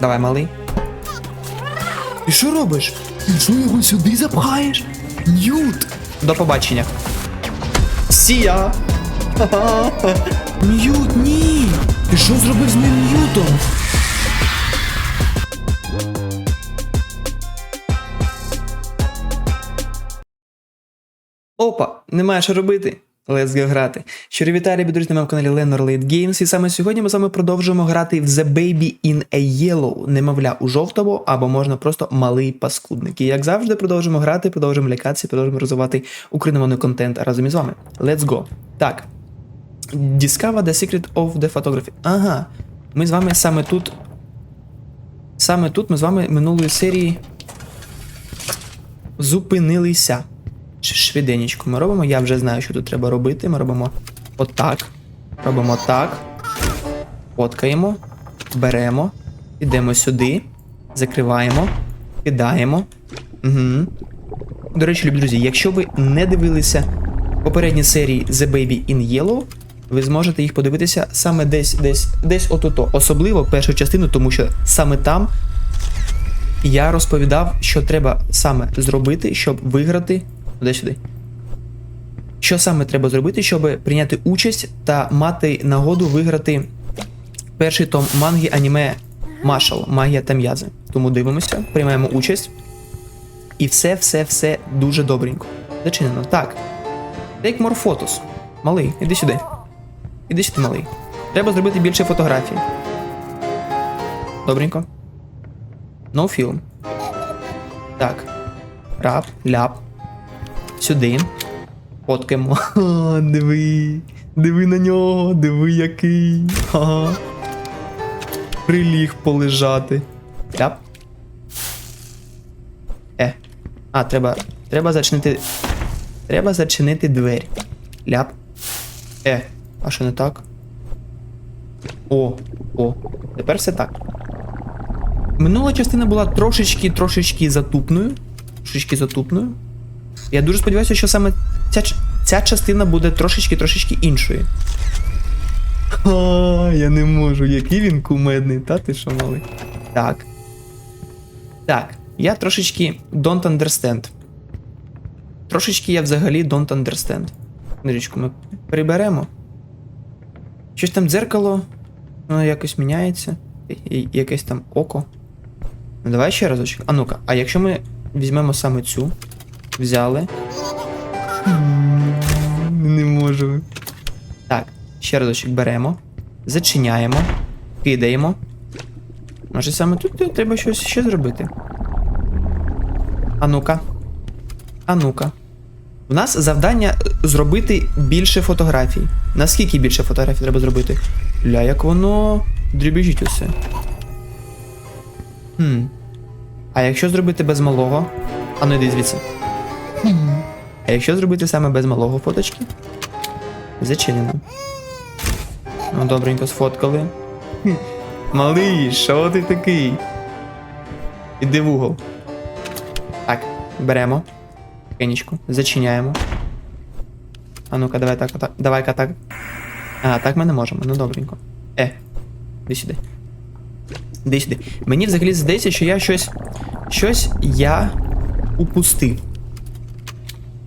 Давай, малий. Ти що робиш? Ти що його сюди запхаєш? Ньют! До побачення. Сія! Ньют, ні! Ти що зробив з моїм ньютом? Опа, немає що робити. Let's go грати. Щиро вітаю, друзі, на моєму каналі Lenor Late Games, і саме сьогодні ми з вами продовжуємо грати в The Baby in a Yellow, немовля у жовтому, або можна просто малий паскудник. І як завжди, продовжуємо грати, продовжуємо лякатися, продовжуємо розвивати україномовний контент разом із вами. Let's go. Так. Discover the secret of the photography. Ага. Ми з вами саме тут. Саме тут ми з вами минулої серії зупинилися. Швиденечко ми робимо. Я вже знаю, що тут треба робити. Ми робимо отак. Робимо так. Фоткаємо. Беремо. Йдемо сюди. Закриваємо. Кидаємо. Угу. До речі, любі друзі, якщо ви не дивилися попередні серії The Baby in Yellow, ви зможете їх подивитися саме десь, десь, десь отуто. Особливо першу частину, тому що саме там я розповідав, що треба саме зробити, щоб виграти. Де сюди. Що саме треба зробити, щоб прийняти участь та мати нагоду виграти перший том манги аніме Машал Магія та м'язи. Тому дивимося, приймаємо участь. І все, все, все дуже добренько. Зачинено. Так. Take more photos. Малий, іди сюди. Іди сюди, малий. Треба зробити більше фотографій. Добренько. No film. Так. Рап, ляп. Сюди. Фоткаємо. Ха, диви. Диви на нього, диви який. Ага. Приліг полежати. Ляп. Е. А, треба. Треба зачинити. Треба зачинити двері. Ляп. Е. А що не так? О, о. Тепер все так. Минула частина була трошечки, трошечки затупною. Трошечки затупною. Я дуже сподіваюся, що саме ця, ця частина буде трошечки трошечки іншою. А, я не можу, який він кумедний, та ти що малий. Так. Так, я трошечки don't understand. Трошечки я взагалі don't understand. Книжечку ми приберемо. Щось там дзеркало, воно якось міняється. І- Якесь там око. Ну давай ще разочок. А ну-ка, а якщо ми візьмемо саме цю, взяли. Не можу. Так, ще разочок беремо, зачиняємо, кидаємо. Може саме тут треба щось ще зробити. А ну-ка. А ну-ка. У нас завдання е, зробити більше фотографій. Наскільки більше фотографій треба зробити? Ля, як воно дрібіжить усе. Хм. А якщо зробити без малого. А ну йди звідси. А якщо зробити саме без малого фоточки? Зачинено. Ну, добренько сфоткали. Малий, що ти такий? Іди в угол. Так, беремо. Кенічку, зачиняємо. А ну-ка, давай так, так. Давай-ка так. А, так ми не можемо, ну добренько. Е, іди сюди. Іди сюди. Мені взагалі здається, що я щось. Щось я упустив.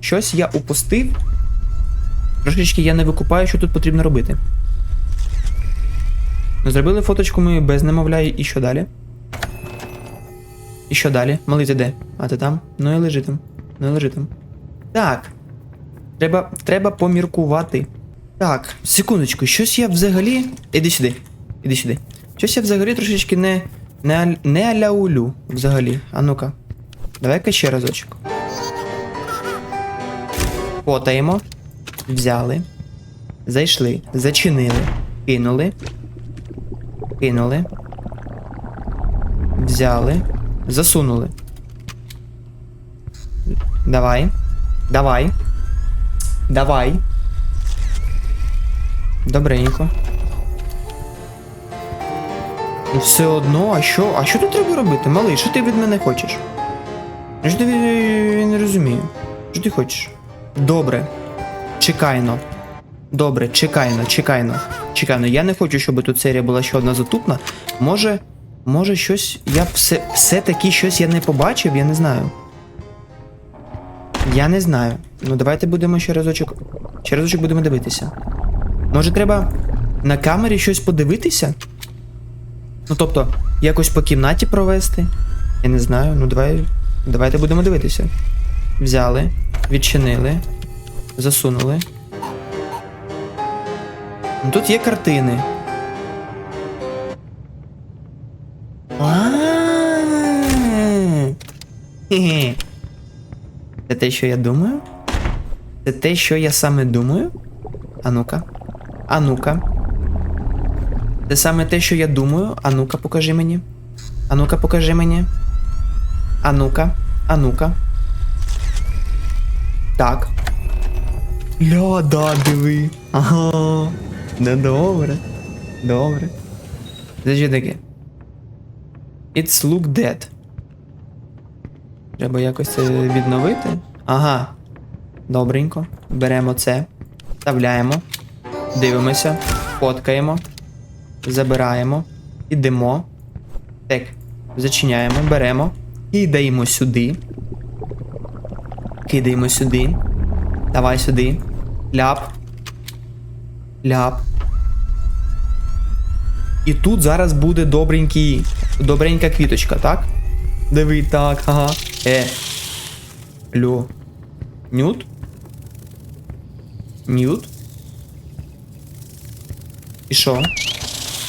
Щось я упустив. Трошечки я не викупаю, що тут потрібно робити. Зробили фоточку ми без немовля, і що далі? І що далі? Малий ти де? А ти там? Ну і лежи там. Ну і лежи там. Так. Треба, треба поміркувати. Так, секундочку, щось я взагалі. Іди сюди. Іди сюди. Щось я взагалі трошечки не. Не, не аляулю взагалі. А ну-ка. Давай-ка ще разочок. Фотаємо. Взяли. Зайшли. Зачинили. Кинули. Кинули. Взяли. Засунули. Давай. Давай. Давай. Добренько. Ну все одно, а що? А що тут треба робити? Малий, що ти від мене хочеш? Я ж не розумію. Що ти хочеш? Добре. Чекайно. Добре, чекайно, чекайно. Чекайно. Я не хочу, щоб тут серія була ще одна затупна. Може. Може щось. Я все, все-таки щось я не побачив, я не знаю. Я не знаю. Ну давайте будемо ще разочок. Ще разочок будемо дивитися. Може треба на камері щось подивитися? Ну тобто, якось по кімнаті провести? Я не знаю. Ну давай. Давайте будемо дивитися. Взяли, відчинили, засунули. Ну, Тут є картини. Це те, що я думаю? Це те, що я саме думаю? А ну-ка. А ну-ка. Це саме те, що я думаю. А ну-ка, покажи мені. А ну-ка, покажи мені. А ну-ка. А ну-ка. Так. Ля, да, диви. Ага. Ну добре. Добре. Що таке? It's look dead. Треба якось це відновити. Ага. Добренько. Беремо це. Вставляємо. Дивимося. Фоткаємо. Забираємо. Ідемо. Так. Зачиняємо, беремо. Кидаємо сюди. Кидаємо сюди. Давай сюди. Ляп. Ляп. І тут зараз буде добренький, добренька квіточка, так? Диви, так, ага. Е. Льо. Нют? Нют? І що?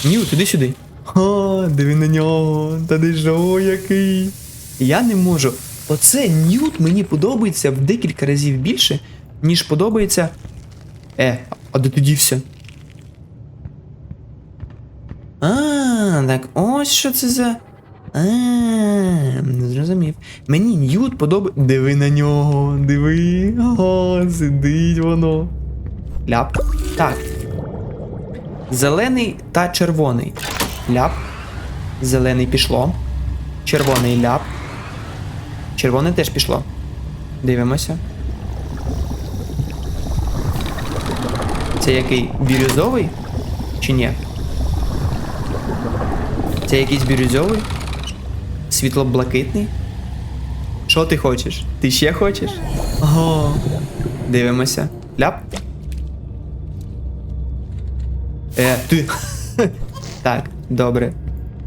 Нют, іди сюди. Ха, диви на нього. Та ти що, який? Я не можу. Оце Нют мені подобається в декілька разів більше, ніж подобається. Е, а де ти дівся? А, так ось що це за. А, не зрозумів. Мені Ньют подобається. Диви на нього, диви. Ага, сидить воно. Ляп. Так. Зелений та червоний. Ляп. Зелений пішло. Червоний ляп. Червоне теж пішло. Дивимося. Це який бірюзовий? Чи ні? Це якийсь бірюзовий? Світло-блакитний? Що ти хочеш? Ти ще хочеш? Ага. Дивимося. Ляп. Е, ти. так, добре.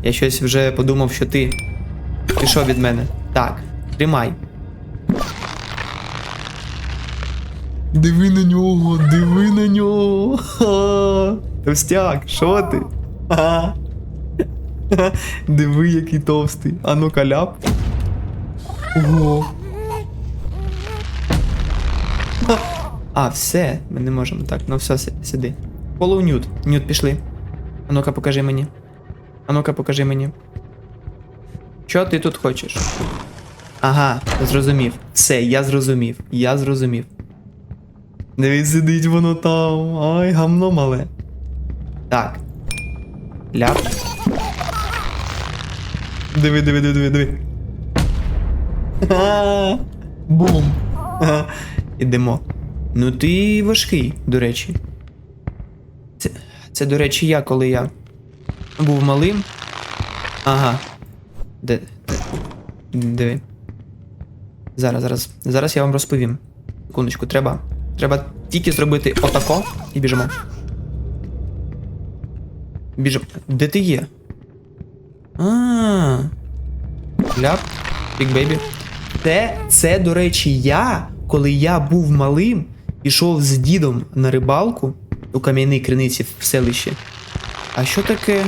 Я щось вже подумав, що ти пішов від мене. Так, тримай. Диви на нього, диви на нього. Товстяк, що ти? Ха. Диви, який товстий. А ну ляп. Ого. А, все, ми не можемо так. Ну все, си- сиди. Follow Нют. Нют, пішли. А ну-ка, покажи мені. А ну-ка, покажи мені. Що ти тут хочеш? Ага, зрозумів. Все, я зрозумів. Я зрозумів. Дивись, сидить воно там. Ай, гамно мале. Так. Ляп. Диви, диви, диви, диви, диви. Бум. Ідемо. Ну ти важкий, до речі. Це, це, до речі, я, коли я був малим. Ага. Де- Диви. Зараз, зараз. Зараз я вам розповім. Секундочку, треба. Треба тільки зробити отако і біжимо. Біжимо. Де ти є? А. Ляп. Бік бейбі. Це, це, до речі, я, коли я був малим, пішов з дідом на рибалку у кам'яній криниці в селищі. А що таке?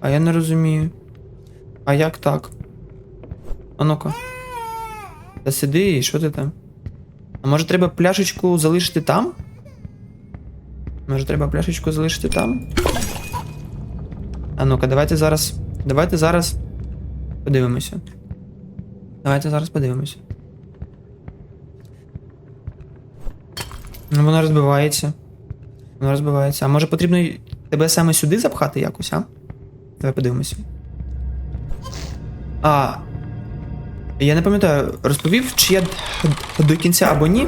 А я не розумію. А як так? А ну-ка. Та сиди, і що ти там? А може треба пляшечку залишити там? Може треба пляшечку залишити там? А ну-ка, давайте зараз. Давайте зараз. Подивимося. Давайте зараз подивимося. Ну, воно розбивається. Воно розбивається. А може потрібно тебе саме сюди запхати якось, а? Давай подивимося. А. Я не пам'ятаю, розповів, чи я до кінця або ні.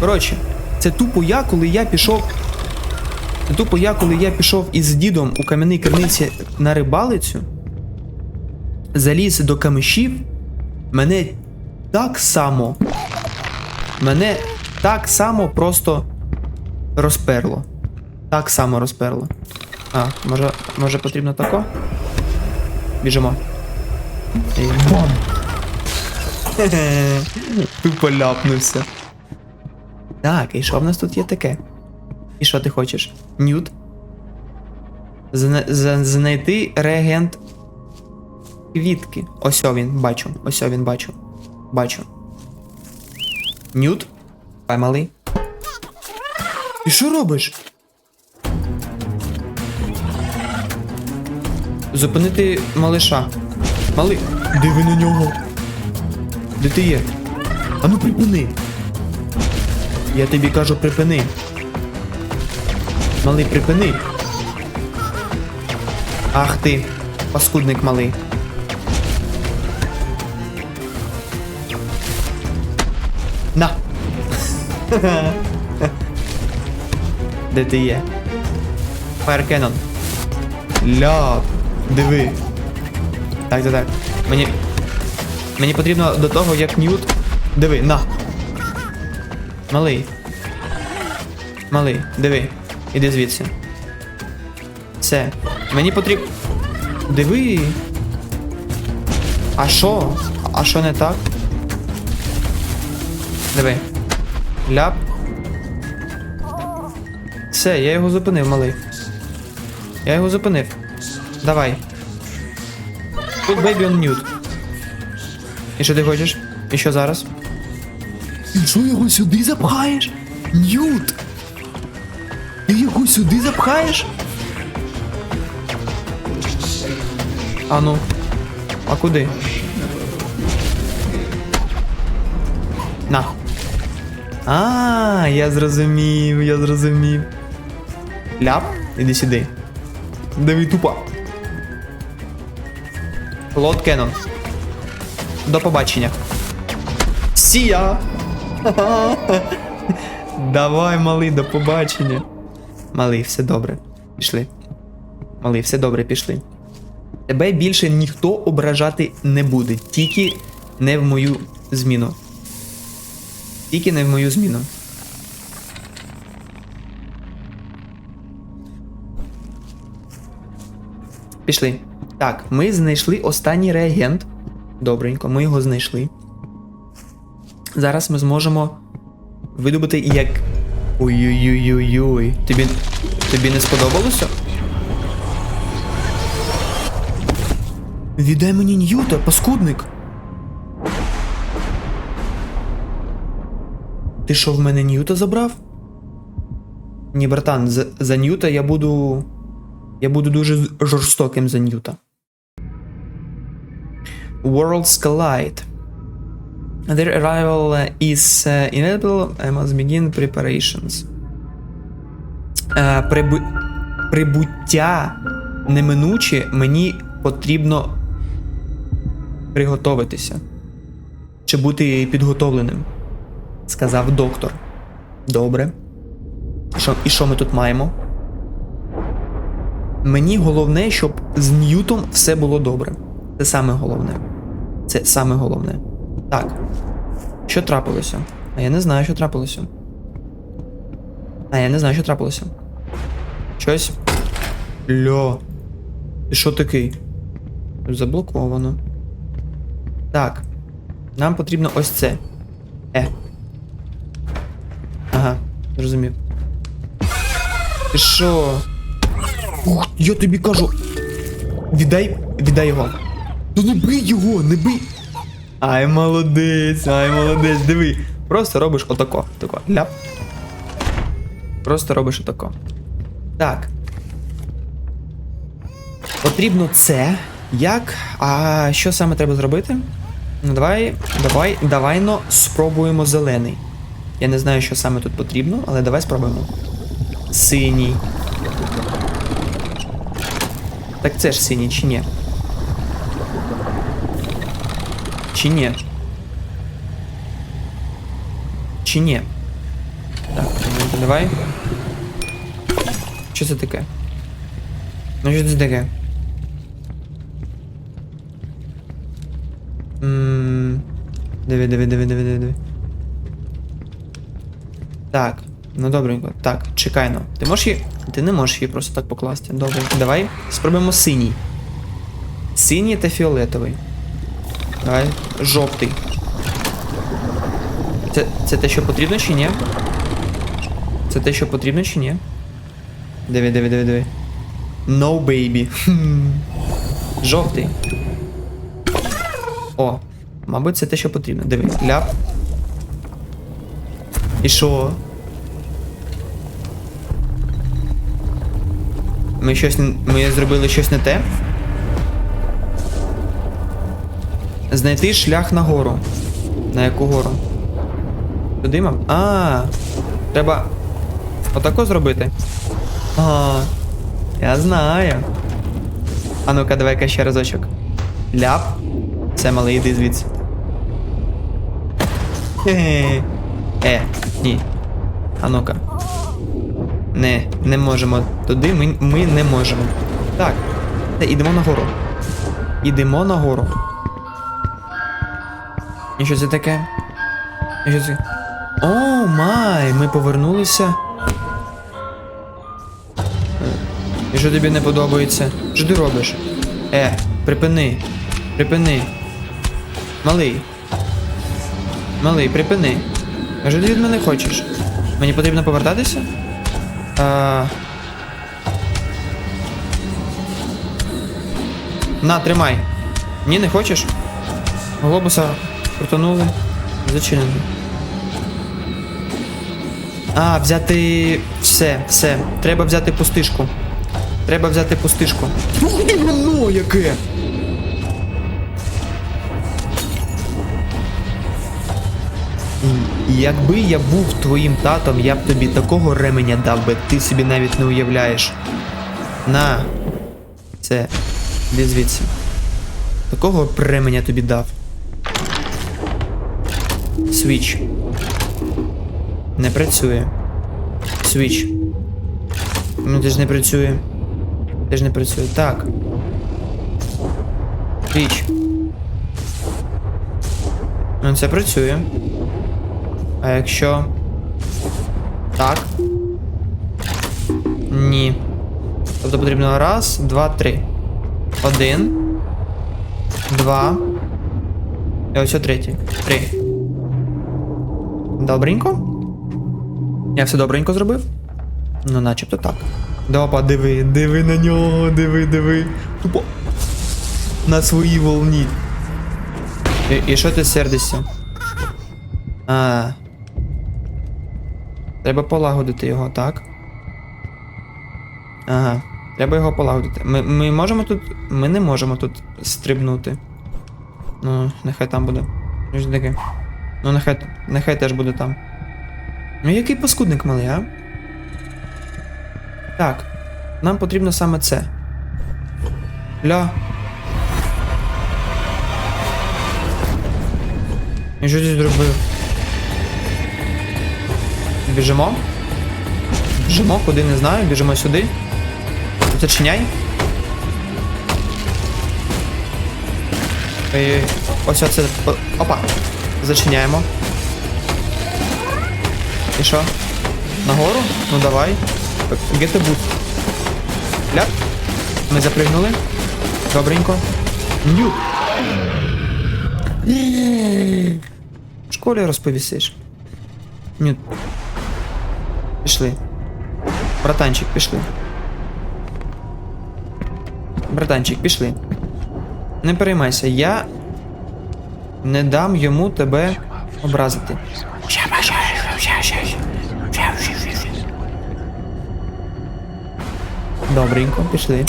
Коротше, це тупо я, коли я пішов. Це тупо я, коли я пішов із дідом у кам'яній криниці на рибалицю. заліз до камишів, мене так само. Мене так само просто розперло. Так само розперло. А, може, може потрібно тако? Біжимо. І бам! Тупо ляпнувся. Так, і що в нас тут є таке? І що ти хочеш? Нют? Знайти реагент квітки. Ось він, бачу. Ось він бачу. Бачу. Нют? Пай малий. І що робиш? Зупинити малиша. Малий. Диви на нього. Де ти є? Ану припини. Я тобі кажу, припини. Малий, припини. Ах ти, паскудник малий. На. Де ти є? Fire Cannon. Ляп. Диви. Так, так, так. Мені. Мені потрібно до того, як Ньют. Диви, на. Малий. Малий, диви. Іди звідси. Все. Мені потрібно. Диви. А що? А що не так? Диви. Ляп. Все, я його зупинив, малий. Я його зупинив. Давай. Тут бейбі он нют. І що ти хочеш? І що зараз? Ти що його сюди запхаєш? Ньют! Ти його сюди запхаєш? А ну. А куди? На. А, я зрозумів, я зрозумів. Ляп, іди сюди. Диви тупо. Лот Кеннон. До побачення. Сія! Давай, малий, до побачення. Малий, все добре. Пішли. Малий, все добре, пішли. Тебе більше ніхто ображати не буде, тільки не в мою зміну. Тільки не в мою зміну. Пішли. Так, ми знайшли останній реагент. Добренько, ми його знайшли. Зараз ми зможемо видобути як. Ой-ой-ой-ой-ой. Тобі. Тобі не сподобалося? Віддай мені Ньюта, паскудник. Ти що в мене Ньюта забрав? Ні, братан, за, за Ньюта я буду. Я буду дуже жорстоким за Ньюта. Worlds collide. Their arrival uh, is uh, inevitable. I must begin preparations. Прибу... Прибуття неминуче мені потрібно приготовитися. Чи бути підготовленим, сказав доктор. Добре. Що, і що ми тут маємо? Мені головне, щоб з Ньютом все було добре. Це саме головне. Це саме головне. Так. Що трапилося? А я не знаю, що трапилося. А я не знаю, що трапилося. Щось. Льо. Ти що такий? Заблоковано. Так. Нам потрібно ось це. Е. Ага, зрозумів. Ти що? Ух, я тобі кажу. Віддай. Віддай його. Та не бий його, не бий! Ай, молодець, ай, молодець, диви. Просто робиш отако. Тако. Ляп. Просто робиш отако. Так. Потрібно це. Як? А що саме треба зробити? Ну, давай, давай, давай но спробуємо зелений. Я не знаю, що саме тут потрібно, але давай спробуємо. Синій. Так це ж синій, чи ні? Чи ні? Чи ні? Так, давай. Що це таке? Ну що це таке? М, Диви, диви, диви, диви, диви, диви. Так, ну добренько. Так, чекай ну. Ти можеш її. Ти не можеш її просто так покласти. Добре. Давай спробуємо синій. Синій та фіолетовий. Давай. Жовтий. Це, це те, що потрібно чи ні? Це те, що потрібно чи ні? Диви, диви, диви, диви. No baby. Жовтий. О, мабуть, це те, що потрібно. Диви, ляп. І що? Ми щось. Ми зробили щось не те. Знайти шлях нагору. На яку гору? Туди, мам? А, треба отако зробити. А, я знаю. А ну-ка, давай-ка ще разочок. Ляп. Все, малий, іди звідси. Хе-хе. Е, ні. А ну-ка. Не, не можемо. Туди ми, ми не можемо. Так. Та, ідемо нагору. Ідемо нагору. І що це таке? І що це? О, май! Ми повернулися. І що тобі не подобається? Що ти робиш? Е, припини. Припини. Малий. Малий, припини. А що ти від мене хочеш? Мені потрібно повертатися? А... На, тримай. Ні, не хочеш? Глобуса крутанули. Зачинено. А, взяти. Все, все. Треба взяти пустишку. Треба взяти пустишку. Ух воно яке! І Якби я був твоїм татом, я б тобі такого ременя дав би, ти собі навіть не уявляєш. На. Це. Іди звідси. Такого ременя тобі дав. Свіч. Не працює. Свіч. Ну ти ж не працює. Ти ж не працює. Так. Свіч. Ну це працює. А якщо. Так. Ні. Тобто потрібно раз, два, три. Один. Два. І ось о третій. Три. Добренько? Я все добренько зробив? Ну, начебто так. Допа, диви, диви на нього, диви, диви. Тупо. На своїй волні. І, і що ти сердишся? А. Треба полагодити його, так? Ага. Треба його полагодити. Ми, ми можемо тут. Ми не можемо тут стрибнути. Ну, нехай там буде. Що таке? Ну, нехай, нехай теж буде там. Ну, який паскудник малий, а? Так. Нам потрібно саме це. Ля. І що ти зробив? Біжимо? Біжимо, куди не знаю, біжимо сюди. Зачиняй. Ой-ой. Ось оце. Опа. Зачиняємо. І що? Нагору? Ну давай. Get the boot. Ляп. Ми запригнули. Добренько. Ню. В школі розповісиш. Ню. Пішли. Братанчик, пішли. Братанчик, пішли. Не переймайся, я не дам йому тебе образити. Добренько, пішли.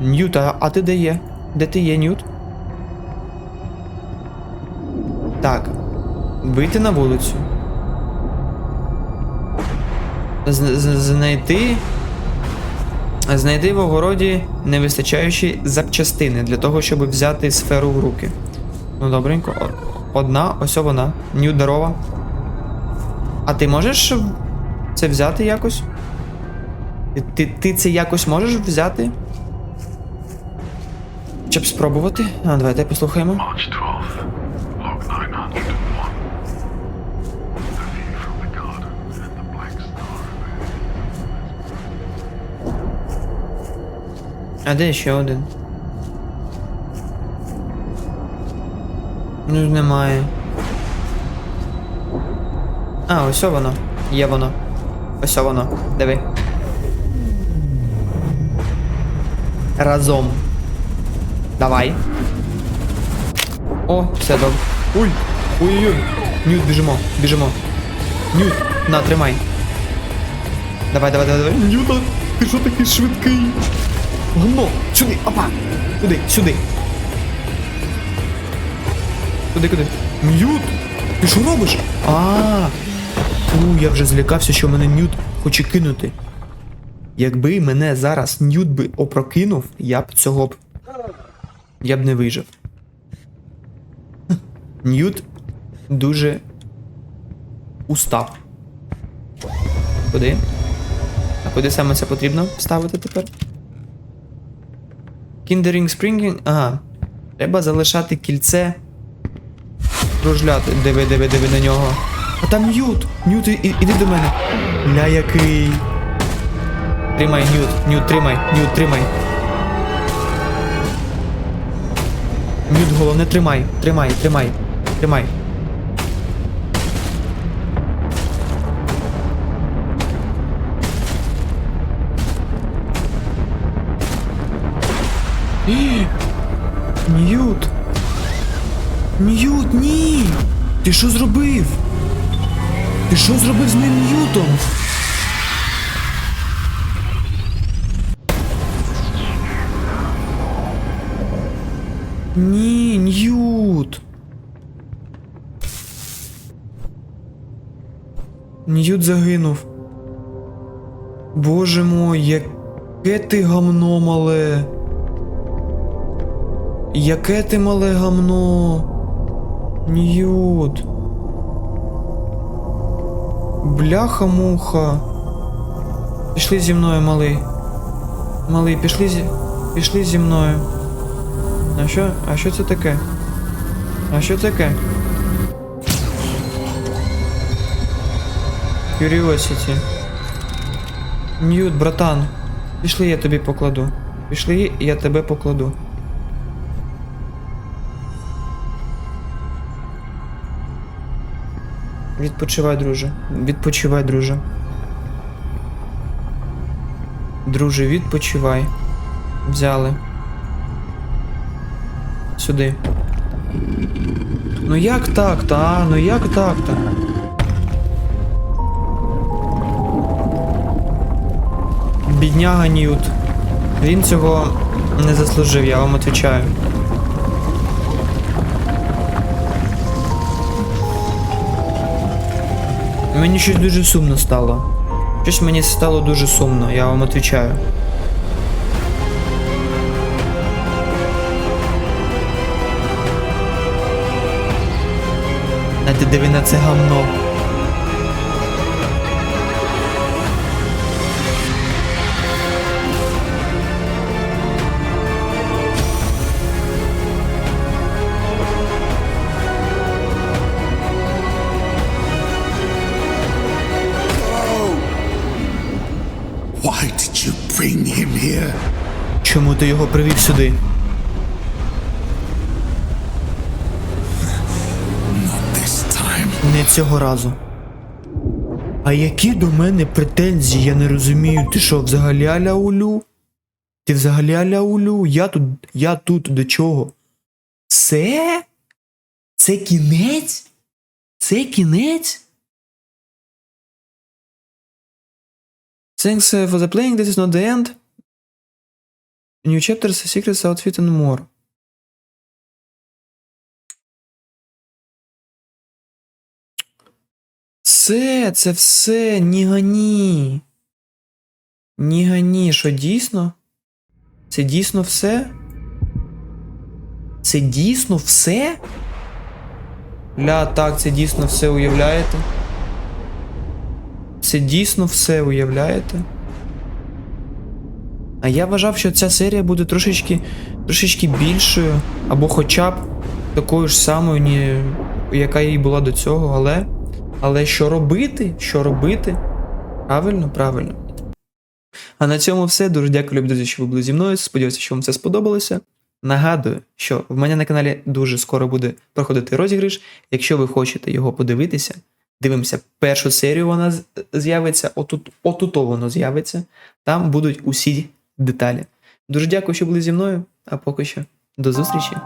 Ньют, а, а ти де є? Де ти є, Ньют? Так. Вийти на вулицю. З- з- Знайти. Знайти в огороді невистачаючі запчастини для того, щоб взяти сферу в руки. Ну, добренько. Одна, ось вона. Нью здорова. А ти можеш це взяти якось? Ти, ти це якось можеш взяти? Щоб спробувати. А, давайте послухаємо. А де ще один? Ну, немає. А, ось воно. Є воно. Ось воно. Диви. Разом. Давай. О, все добре. Ой! Ой-ой-ой! Нют, біжимо, біжимо. Нют, на, тримай. Давай, давай, давай, давай. Ньюта, ти що такий швидкий? Гно! Сюди! Опа! Куди? Сюди! Куди, куди? Ньют, ти що робиш? А, Фу, я вже злякався, що мене Нют хоче кинути. Якби мене зараз Нют би опрокинув, я б цього б. Я б не вижив. Ньют дуже устав. Куди? А куди саме це потрібно ставити тепер? Кіндерінг Спрінгінг. Ага. Треба залишати кільце. Кружляти. Диви, диви, диви на нього. А там і, і- іди до мене. Ля який. Тримай, Ньют, Ньют, тримай, Ньют, тримай. Ньют, головне тримай, тримай, тримай, тримай. Ньют! Ньют, ні! Ти що зробив? Ти що зробив з моїм Ньютом? Ні, Ньют. Ньют загинув. Боже мой, яке ти гамно мале. Яке ти мале гамно. Ньют. Бляха-муха. Пішли зі мною, малий. Малий, пішли зі. Пішли зі мною. А що? А що це таке? А що таке? Curiosity. Ньют, братан. Пішли, я тобі покладу. Пішли, я тебе покладу. Відпочивай, друже. Відпочивай, друже. Друже, відпочивай. Взяли. Сюди. Ну як так, та? Ну як так, та? Бідняга Ньют. Він цього не заслужив, я вам відповідаю. Мені щось дуже сумно стало. Щось мені стало дуже сумно, я вам відповідаю. Знаєте, де він на це гамно. Чому ти його привів сюди? Не цього разу. А які до мене претензії, я не розумію. Ти що, взагалі аля-улю? Ти взагалі аля-улю? Я тут. Я тут до чого? Це? Це кінець? Це кінець? Thanks uh, for the playing, this is not the end. New chapters, secrets, outfit and more. Все, це все, ні гані. Ні гані, що дійсно? Це дійсно все? Це дійсно все? Ля, так, це дійсно все уявляєте? Це дійсно все уявляєте? А я вважав, що ця серія буде трошечки, трошечки більшою, або хоча б такою ж самою, ні, яка їй була до цього, але. Але що робити? Що робити? Правильно, правильно. А на цьому все. Дуже дякую, любі друзі, що ви були зі мною. Сподіваюся, що вам це сподобалося. Нагадую, що в мене на каналі дуже скоро буде проходити розіграш. Якщо ви хочете його подивитися, дивимося першу серію, вона з'явиться, отут, отуто воно з'явиться. Там будуть усі деталі. Дуже дякую, що були зі мною, а поки що до зустрічі.